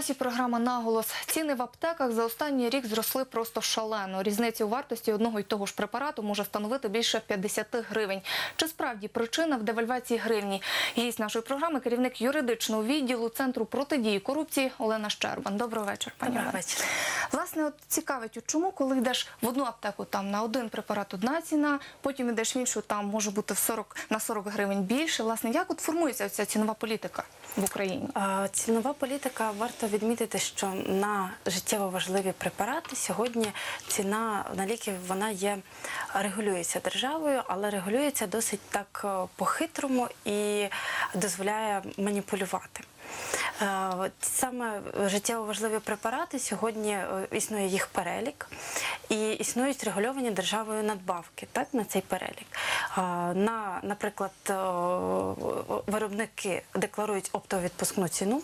часі програма наголос. Ціни в аптеках за останній рік зросли просто шалено. Різниця у вартості одного й того ж препарату може становити більше 50 гривень. Чи справді причина в девальвації гривні? Гість нашої програми керівник юридичного відділу центру протидії корупції Олена Щербан. Доброго вечора, пані Доброго вечора. Власне, от цікавить, от чому, коли йдеш в одну аптеку, там на один препарат одна ціна, потім йдеш в іншу, там може бути в 40, на 40 гривень більше. Власне, як от формується ця цінова політика в Україні? А, Цінова політика варто відмітити, що на життєво важливі препарати сьогодні ціна на ліки вона є регулюється державою, але регулюється досить так е, по-хитрому і дозволяє маніпулювати. Е, Саме життєво важливі препарати сьогодні е, існує їх перелік, і існують регульовані державою надбавки так, на цей перелік. На, наприклад, е, виробники декларують оптовідпускну ціну,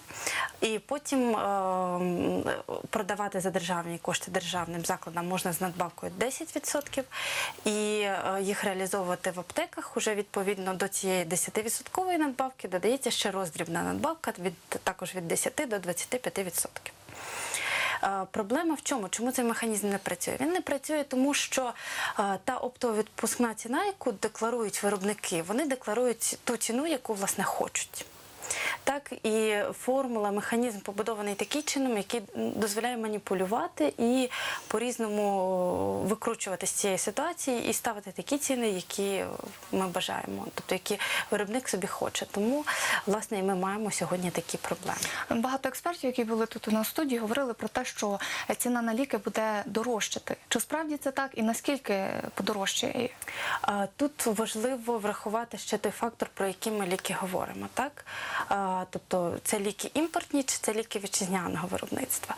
і потім е, продавати за державні кошти державним закладам можна з надбавкою 10%, і е, їх реалізовувати в аптеках уже відповідно до цієї 10% надбавки додається ще роздрібна надбавка від також від 10 до 25%. Е, Проблема в чому? Чому цей механізм не працює? Він не працює, тому що е, та оптово-відпускна ціна, яку декларують виробники, вони декларують ту ціну, яку власне хочуть. Так і формула, механізм побудований таким чином, який дозволяє маніпулювати і по-різному викручувати з цієї ситуації і ставити такі ціни, які ми бажаємо, тобто які виробник собі хоче. Тому власне і ми маємо сьогодні такі проблеми. Багато експертів, які були тут у нас в студії, говорили про те, що ціна на ліки буде дорожчати. Чи справді це так і наскільки подорожчає? Тут важливо врахувати ще той фактор, про який ми ліки говоримо. Так? Тобто це ліки імпортні чи це ліки вітчизняного виробництва.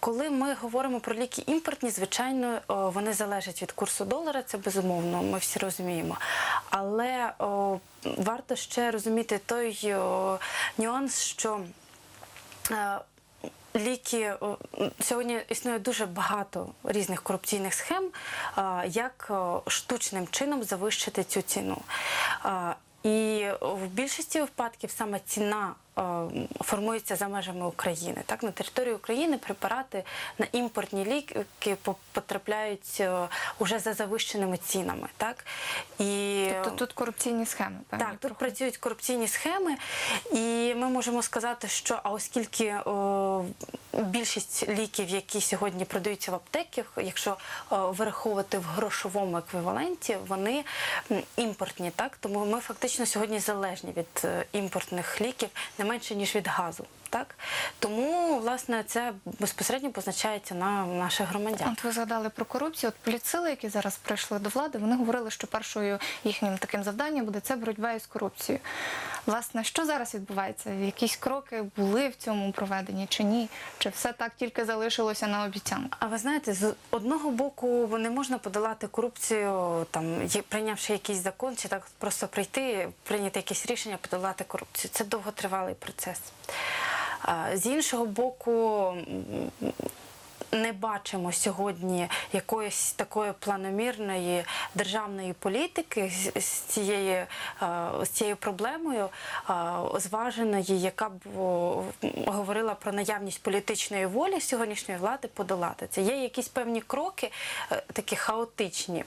Коли ми говоримо про ліки імпортні, звичайно, вони залежать від курсу долара, це безумовно, ми всі розуміємо. Але варто ще розуміти той нюанс, що е, Ліки сьогодні існує дуже багато різних корупційних схем, як штучним чином завищити цю ціну. І в більшості випадків саме ціна формується за межами України. Так, на території України препарати на імпортні ліки по- потрапляють е, уже за завищеними цінами. Так? І Тобто тут корупційні схеми. певні так, тут проходять. працюють корупційні схеми, і ми можемо сказати, що а оскільки о, більшість ліків, які сьогодні продаються в аптеках, якщо о, вираховувати в грошовому еквіваленті, вони імпортні, так тому ми фактично сьогодні залежні від е, імпортних ліків менше ніж від газу. Так тому власне це безпосередньо позначається на наших громадян. От ви згадали про корупцію. От політсили, які зараз прийшли до влади, вони говорили, що першою їхнім таким завданням буде це боротьба із корупцією. Власне, що зараз відбувається? Якісь кроки були в цьому проведені чи ні? Чи все так тільки залишилося на обіцянку? А ви знаєте, з одного боку не можна подолати корупцію, там прийнявши якийсь закон, чи так просто прийти, прийняти якесь рішення, подолати корупцію. Це довготривалий процес. З іншого боку. Не бачимо сьогодні якоїсь такої планомірної державної політики з, цією, з цією проблемою, зваженої, яка б говорила про наявність політичної волі сьогоднішньої влади подолати це. Є якісь певні кроки, е, такі хаотичні.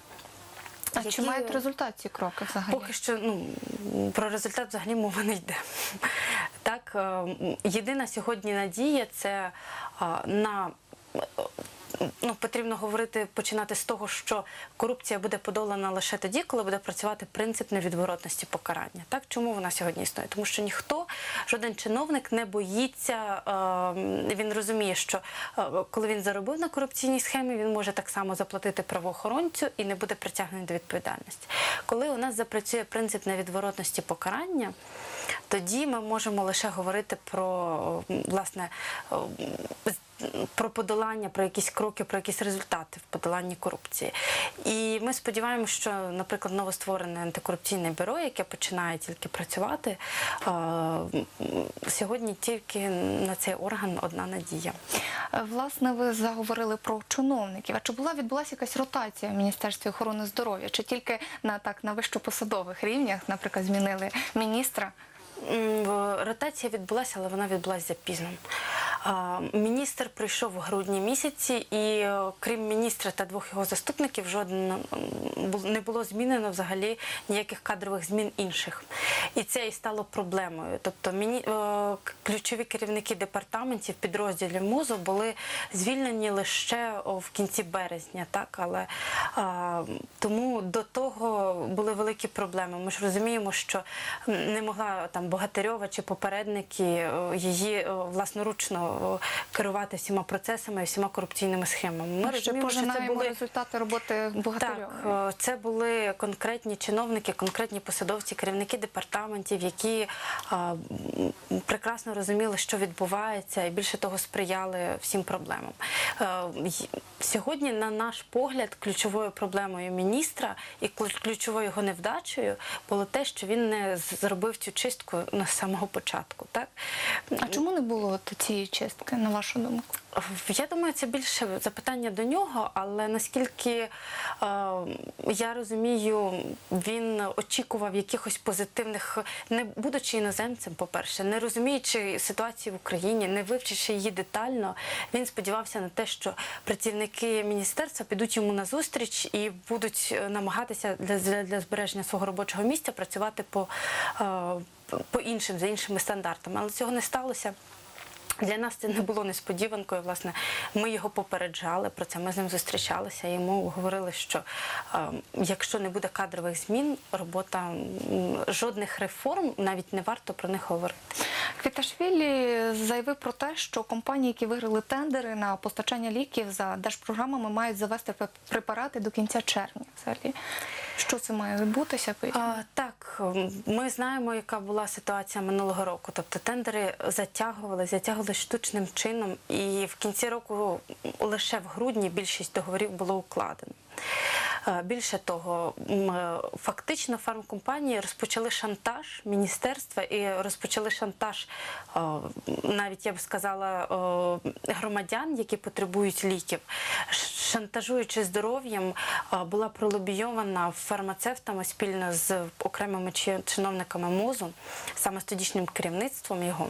А чи мають результат ці кроки взагалі? Поки що ну, про результат взагалі мова не йде. Єдина сьогодні надія це на. Ну, потрібно говорити, починати з того, що корупція буде подолана лише тоді, коли буде працювати принцип невідворотності покарання. Так, чому вона сьогодні існує? Тому що ніхто, жоден чиновник не боїться. е, Він розуміє, що е, коли він заробив на корупційній схемі, він може так само заплатити правоохоронцю і не буде притягнений до відповідальності. Коли у нас запрацює принцип невідворотності покарання, тоді ми можемо лише говорити про власне е, з- про подолання, про якісь кроки, про якісь результати в подоланні корупції. І ми сподіваємося, що, наприклад, новостворене антикорупційне бюро, яке починає тільки працювати, е, сьогодні тільки на цей орган одна надія. Е, Власне, ви заговорили про чиновників. А чи була відбулася якась ротація в Міністерстві охорони здоров'я? Чи тільки на так на вищопосадових рівнях, наприклад, змінили міністра? Ротація відбулася, але вона відбулася запізно. Міністр прийшов в грудні місяці, і е, крім міністра та двох його заступників, жоден не було змінено взагалі ніяких кадрових змін інших. І це і стало проблемою. Тобто міні... е, ключові керівники департаментів підрозділів МУЗу були звільнені лише в кінці березня, так але тому до того були великі проблеми. Ми ж розуміємо, що не могла там Богатирьова чи попередники е, її власноручно керувати всіма процесами, всіма корупційними схемами. Ми Ми розуміємо, що це були результати роботи Богатирьової. так, е, це були конкретні чиновники, конкретні посадовці, керівники департаментів, які а, прекрасно розуміли, що відбувається, і більше того сприяли всім проблемам. Е, Сьогодні, на наш погляд, ключовою проблемою міністра і ключовою його невдачею було те, що він не зробив цю чистку на самого початку. Так А чому не було от цієї чистки, на вашу думку? я думаю, це більше запитання до нього, але наскільки е, я розумію, він очікував якихось позитивних, не будучи іноземцем, по-перше, не розуміючи ситуації в Україні, не вивчивши її детально, він сподівався на те, що працівники міністерства підуть йому на зустріч і будуть е, намагатися для, для, для збереження свого робочого місця працювати по, е, по іншим за іншими стандартами. Але цього не сталося. Для нас це не було несподіванкою. Власне, ми його попереджали про це. Ми з ним зустрічалися. Йому говорили, що е, якщо не буде кадрових змін, робота жодних реформ навіть не варто про них говорити. Квіташвілі заявив про те, що компанії, які виграли тендери на постачання ліків за держпрограмами, мають завести препарати до кінця червня. Взагалі, що це має відбутися? А, так, ми знаємо, яка була ситуація минулого року. Тобто тендери затягували, затягували штучним чином, і в кінці року лише в грудні більшість договорів було укладено. Більше того, е, фактично фармкомпанії розпочали шантаж міністерства і розпочали шантаж, е, навіть я б сказала, е, громадян, які потребують ліків. Шантажуючи здоров'ям, була пролобійована фармацевтами спільно з окремими чи- чиновниками МОЗу, саме з керівництвом його,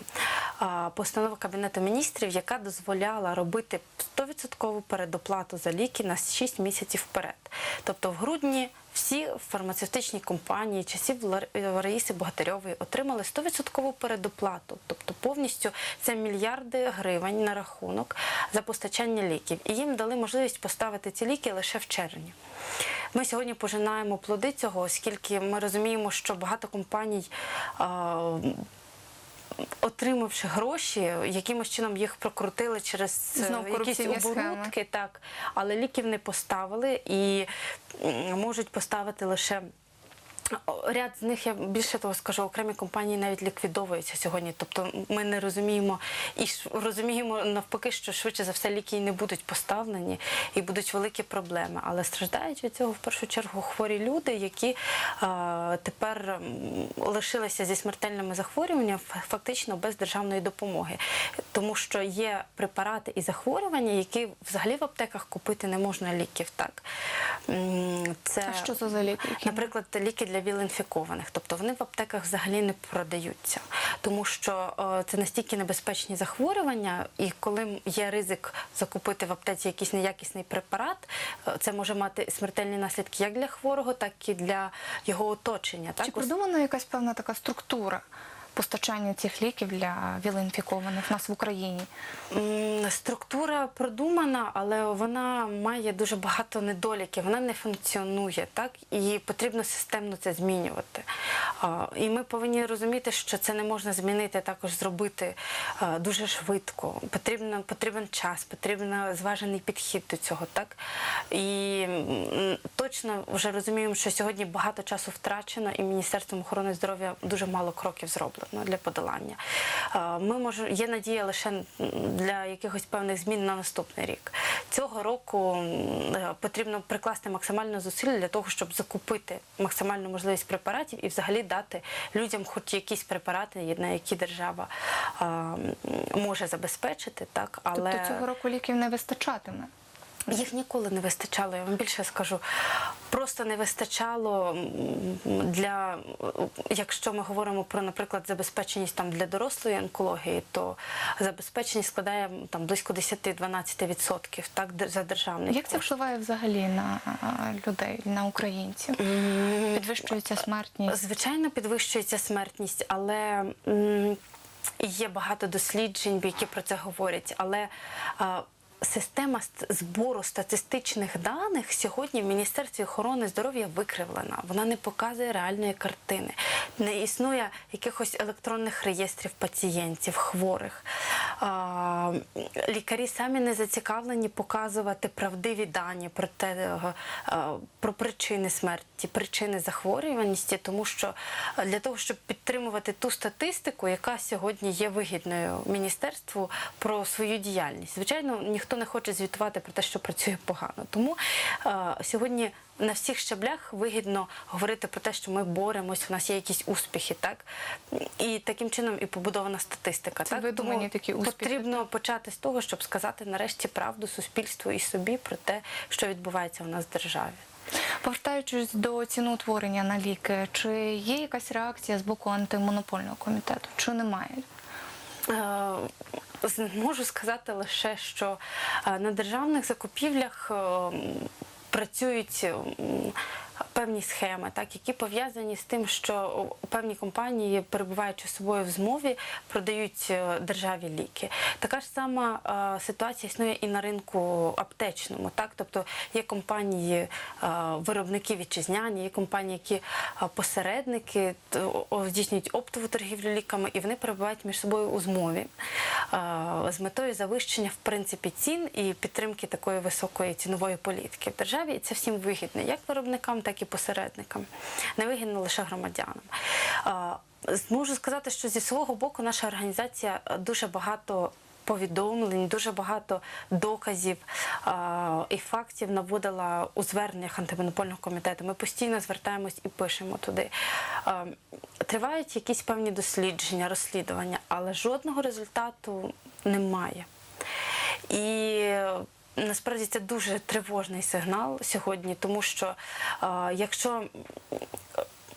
постанова Кабінету міністрів, яка дозволяла робити 100% передоплату за ліки на 6 місяців вперед. Тобто в грудні всі фармацевтичні компанії часів Лар- Раїси Богатирьової отримали 100% передоплату, тобто повністю це мільярди гривень на рахунок за постачання ліків. І їм дали можливість поставити ці ліки лише в червні. Ми сьогодні пожинаємо плоди цього, оскільки ми розуміємо, що багато компаній. Отримавши гроші, якимось чином їх прокрутили через е, Знов якісь оборудки, так, але ліків не поставили і можуть поставити лише. Ряд з них я більше того скажу, окремі компанії навіть ліквідовуються сьогодні. Тобто ми не розуміємо і розуміємо навпаки, що швидше за все ліки не будуть поставлені і будуть великі проблеми. Але страждають від цього в першу чергу хворі люди, які е, тепер лишилися зі смертельними захворюваннями фактично без державної допомоги, тому що є препарати і захворювання, які взагалі в аптеках купити не можна ліків. Так це А що це за ліки? Наприклад, ліки для віл-інфікованих, тобто вони в аптеках взагалі не продаються, тому що е, це настільки небезпечні захворювання, і коли є ризик закупити в аптеці якийсь неякісний препарат, е, це може мати смертельні наслідки як для хворого, так і для його оточення. Чи Так, придумана якась певна така структура постачання цих ліків для вілоінфікованих нас в Україні? Структура продумана, але вона має дуже багато недоліків. Вона не функціонує, так і потрібно системно це змінювати. І ми повинні розуміти, що це не можна змінити, також зробити дуже швидко. Потрібно потрібен час, потрібен зважений підхід до цього. Так і точно вже розуміємо, що сьогодні багато часу втрачено, і Міністерством охорони здоров'я дуже мало кроків зроблено для подолання. Ми може є надія лише для якихось певних змін на наступний рік. Цього року е, потрібно прикласти максимально зусиль для того, щоб закупити максимальну можливість препаратів і взагалі дати людям хоч якісь препарати, на які держава може забезпечити, так але Тобто цього року ліків не вистачатиме. Їх ніколи не вистачало. Я вам більше скажу. просто не вистачало для, якщо ми говоримо про, наприклад, забезпеченість там для дорослої онкології, то забезпеченість складає там близько 10-12% так за державний Як це впливає взагалі на людей, на українців? Підвищується смертність. Звичайно, підвищується смертність, але є багато досліджень, які про це говорять. Але а, система збору статистичних даних сьогодні в Міністерстві охорони здоров'я викривлена. Вона не показує реальної картини. Не існує якихось електронних реєстрів пацієнтів, хворих. Лікарі самі не зацікавлені показувати правдиві дані про те, е, е, про причини смерті, причини захворюваності, тому що е, для того, щоб підтримувати ту статистику, яка сьогодні є вигідною міністерству про свою діяльність. Звичайно, ніхто не хоче звітувати про те, що працює погано. Тому е, сьогодні на всіх щаблях вигідно говорити про те, що ми боремось, у нас є якісь успіхи, так і таким чином і побудована статистика. Це так видумані Тому такі успіхи, Потрібно почати з того, щоб сказати нарешті правду суспільству і собі про те, що відбувається у нас в державі. Повертаючись до ціноутворення на ліки, чи є якась реакція з боку антимонопольного комітету, чи немає? Е, Можу сказати лише, що е, на державних закупівлях е, працюють м, певні схеми, так, які пов'язані з тим, що певні компанії, перебуваючи з собою в змові, продають е, державі ліки. Така ж сама е, ситуація існує і на ринку аптечному. Так? Тобто є компанії, е, виробники вітчизняні, є компанії, які посередники здійснюють оптову торгівлю ліками, і вони перебувають між собою у змові з метою завищення в принципі цін і підтримки такої високої цінової політики в державі. І це всім вигідно, як виробникам, так і посередникам. Не вигідно лише громадянам. Можу сказати, що зі свого боку наша організація е, дуже багато. Повідомлень, дуже багато доказів а, і фактів наводила у зверненнях антимонопольного комітету. Ми постійно звертаємось і пишемо туди. А, тривають якісь певні дослідження, розслідування, але жодного результату немає. І насправді це дуже тривожний сигнал сьогодні, тому що е, якщо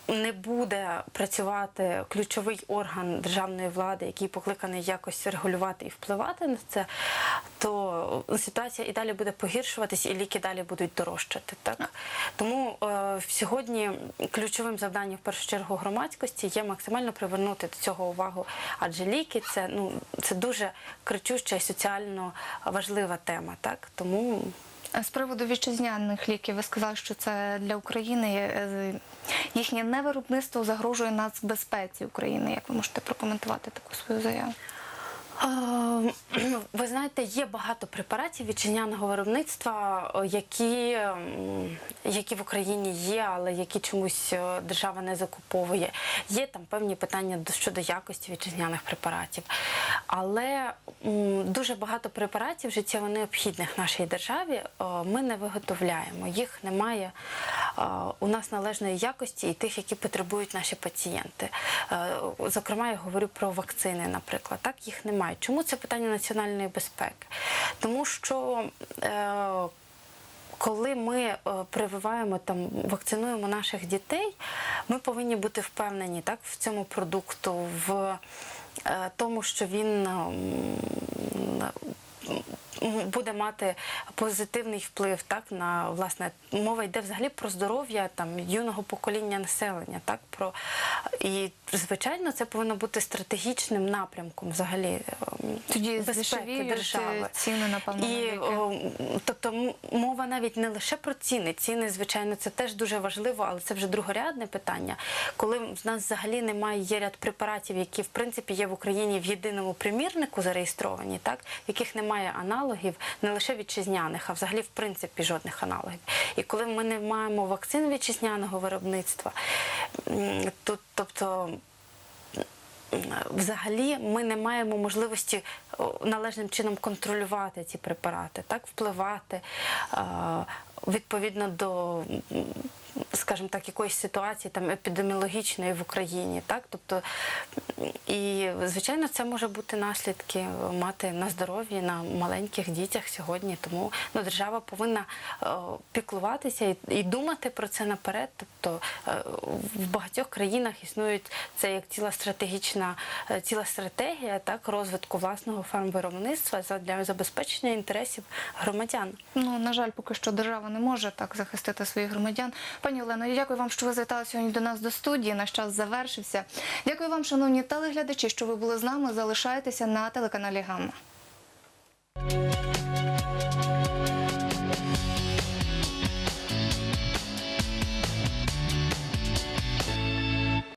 не буде працювати ключовий орган державної влади, який покликаний якось регулювати і впливати на це, то ситуація і далі буде погіршуватись, і ліки далі будуть дорожчати. Так тому е, сьогодні ключовим завданням в першу чергу громадськості є максимально привернути до цього увагу, адже ліки це ну це дуже кричуща і соціально важлива тема. Так тому З приводу вітчизняних ліків, ви сказали, що це для України е, їхнє невиробництво загрожує нацбезпеці України. Як ви можете прокоментувати таку свою заяву? Ви знаєте, є багато препаратів вітчизняного виробництва, які, які в Україні є, але які чомусь е, держава не закуповує. Є там певні питання щодо якості вітчизняних препаратів. Але дуже багато препаратів життєво необхідних нашій державі ми не виготовляємо. Їх немає у нас належної якості і тих, які потребують наші пацієнти. Е, Зокрема, я говорю про вакцини, наприклад. Так їх немає. Чому це питання національної безпеки? Тому що е, коли ми е, прививаємо там, вакцинуємо наших дітей, ми повинні бути впевнені так, в цьому продукту, в тому, що він ем, буде мати позитивний вплив так на власне мова йде взагалі про здоров'я там юного покоління населення, так про і звичайно це повинно бути стратегічним напрямком взагалі ем, Тоді безпеки держави. ціни, напевно, на І о, тобто мова навіть не лише про ціни. Ціни, звичайно, це теж дуже важливо, але це вже другорядне питання. Коли в нас взагалі немає є ряд препаратів, які в принципі є в Україні в єдиному примірнику зареєстровані, так в яких немає аналогів, не лише вітчизняних, а взагалі в принципі жодних аналогів. І коли ми не маємо вакцин вітчизняного виробництва, то тобто взагалі ми не маємо можливості належним чином контролювати ці препарати, так впливати. Відповідно до. Скажімо так, якоїсь ситуації там епідеміологічної в Україні, так тобто і звичайно, це може бути наслідки мати на здоров'ї на маленьких дітях сьогодні. Тому ну, держава повинна е, піклуватися і, і думати про це наперед. Тобто е, в багатьох країнах існують це як ціла стратегічна е, ціла стратегія так розвитку власного фармвиробництва для забезпечення інтересів громадян. Ну, на жаль, поки що держава не може так захистити своїх громадян. Пані Олено, я дякую вам, що ви завітали сьогодні до нас до студії. Наш час завершився. Дякую вам, шановні телеглядачі, що ви були з нами. Залишайтеся на телеканалі Гамма.